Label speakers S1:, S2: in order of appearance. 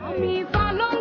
S1: আমি পালন